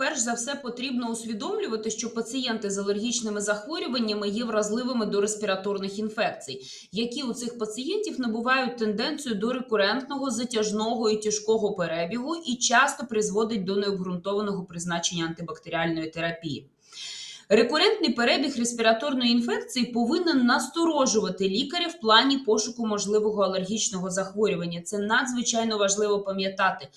перш за все потрібно усвідомлювати, що пацієнти з алергічними захворюваннями є вразливими до респіраторних інфекцій, які у цих пацієнтів набувають тенденцію до рекурентного, затяжного і тяжкого перебігу і часто призводить до необґрунтованого призначення антибактеріальної терапії. Рекурентний перебіг респіраторної інфекції повинен насторожувати лікаря в плані пошуку можливого алергічного захворювання. Це надзвичайно важливо пам'ятати.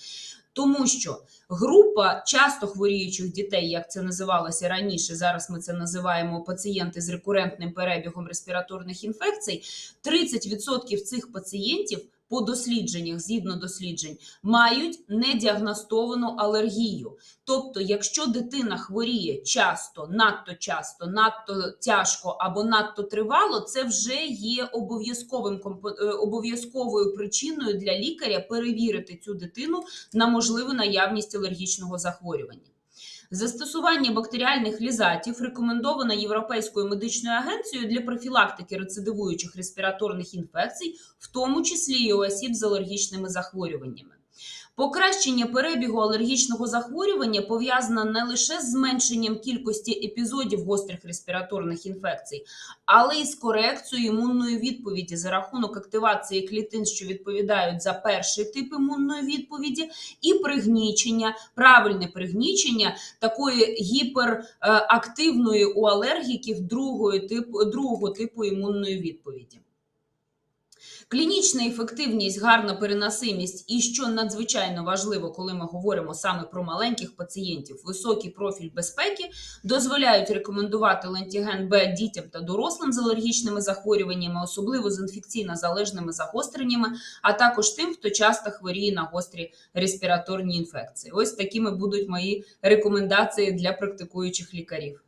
Тому що група часто хворіючих дітей, як це називалося раніше, зараз ми це називаємо пацієнти з рекурентним перебігом респіраторних інфекцій. 30% цих пацієнтів по дослідженнях, згідно досліджень, мають недіагностовану алергію. Тобто, якщо дитина хворіє часто, надто часто, надто тяжко або надто тривало, це вже є обов'язковим е, обов'язковою причиною для лікаря перевірити цю дитину на можливу наявність алергічного захворювання. Застосування бактеріальних лізатів рекомендовано Європейською медичною агенцією для профілактики рецидивуючих респіраторних інфекцій, в тому числі і у осіб з алергічними захворюваннями. Покращення перебігу алергічного захворювання пов'язане не лише з зменшенням кількості епізодів гострих респіраторних інфекцій, але й з корекцією імунної відповіді за рахунок активації клітин, що відповідають за перший тип імунної відповіді, і пригнічення, правильне пригнічення такої гіперактивної у алергіків другої типу, другого типу імунної відповіді. Клінічна ефективність, гарна переносимість і що надзвичайно важливо, коли ми говоримо саме про маленьких пацієнтів, високий профіль безпеки дозволяють рекомендувати лентіген Б дітям та дорослим з алергічними захворюваннями, особливо з інфекційно залежними загостреннями, а також тим, хто часто хворіє на гострі респіраторні інфекції. Ось такими будуть мої рекомендації для практикуючих лікарів.